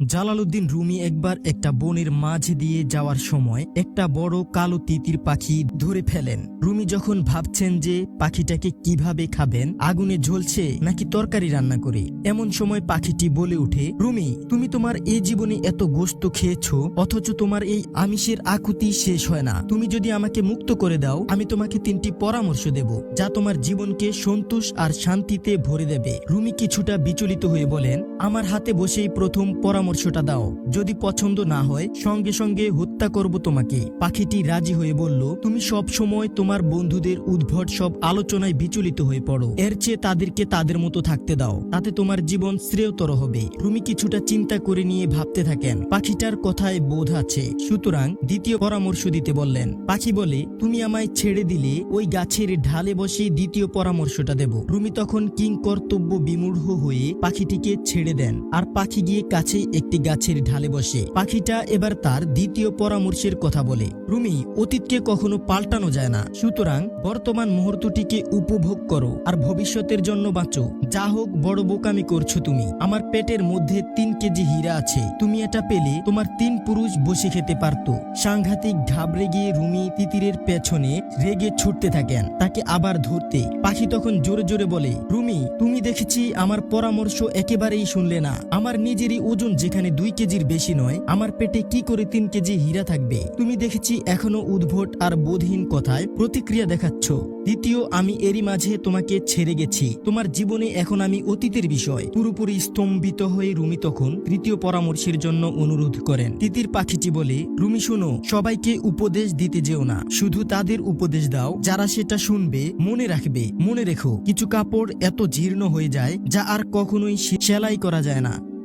Jalaluddin Rumi একবার একটা বনের মাঝ দিয়ে যাওয়ার সময় একটা বড় কালো তিতির পাখি ধরে ফেলেন। রুমি যখন ভাবছেন যে পাখিটাকে কীভাবে খাবেন, আগুনে ঝলছে নাকি তরকারি রান্না করে, এমন সময় পাখিটি বলে ওঠে, রুমি, তুমি তোমার এই জীবনে এত গোস্ত খেয়েছ, অথচ তোমার এই আমিষের আকুতি শেষ হয় না। তুমি যদি আমাকে মুক্ত করে দাও, আমি তোমাকে তিনটি পরামর্শ দেব, যা তোমার জীবনকে সন্তোষ আর শান্তিতে ভরে দেবে। রুমি কিছুটা বিচলিত হয়ে বলেন, আমার হাতে বসেই প্রথম পরামর্শটা দাও। যদি পছন্দ না হয় সঙ্গে সঙ্গে হত্যা করব তোমাকে। পাখিটি রাজি হয়ে বলল, তুমি সব সময় তোমার বন্ধুদের উদ্ভট সব আলোচনায় বিচলিত হয়ে পড়ো। এর চেয়ে তাদেরকে তাদের মতো থাকতে দাও। তাতে তোমার জীবন শ্রেয়তর হবে। রুমি কিছুটা চিন্তা করে নিয়ে ভাবতে থাকেন। পাখিটার কথায় বোধ আছে। সুতরাং দ্বিতীয় পরামর্শ দিতে বললেন, পাখি বলে, তুমি আমায় ছেড়ে দিলে ওই গাছের ঢালে বসে দ্বিতীয় পরামর্শটা দেব। রুমি তখন কিং কর্তব্য বিমূঢ় হয়ে পাখিটিকে ছেড়ে দেন। আর পাখি গিয়ে কাছে একটি গাছের ঢালে বসে। পাখিটা এবার তার দ্বিতীয় পরামর্শের কথা বলে, রুমি, অতীতকে কখনো পাল্টানো যায় না। সুতরাং বর্তমান মুহূর্তটিকে উপভোগ করো আর ভবিষ্যতের জন্য বাঁচো। যা হোক বড় বোকামি করছ তুমি। আমার পেটের মধ্যে তিন কেজি হীরা আছে। তুমি এটা পেলে তোমার তিন পুরুষ বসে খেতে পারতো। সাংঘাতিক ঘাবড়ে গিয়ে রুমি তিতিরের পেছনে রেগে ছুটতে থাকেন। তাকে আবার ধরতে পাখি তখন জোরে জোরে বলে, রুমি, তুমি দেখেছি আমার পরামর্শ একেবারেই শুনলে না। আমার নিজেরই ওজন যেখানে দুই কেজির বেশি নয়, আমার পেটে কি করে তিন কেজি হীরা থাকবে। তুমি দেখেছি এখনও উদ্ভট আর বোধহীন কথায় প্রতিক্রিয়া দেখাচ্ছ। দ্বিতীয়, আমি এরই মাঝে তোমাকে ছেড়ে গেছি। তোমার জীবনে এখন আমি অতীতের বিষয়। পুরোপুরি স্তম্ভিত হয়ে রুমি তখন তৃতীয় পরামর্শের জন্য অনুরোধ করেন। তিতির পাখিটি বলে, রুমি, শোনো, সবাইকে উপদেশ দিতে যেও না। শুধু তাদের উপদেশ দাও, যারা সেটা শুনবে, মনে রাখবে, মনে রেখো। কিছু কাপড় এত জীর্ণ হয়ে যায়, যা আর কখনোই সেলাই করা যায় না।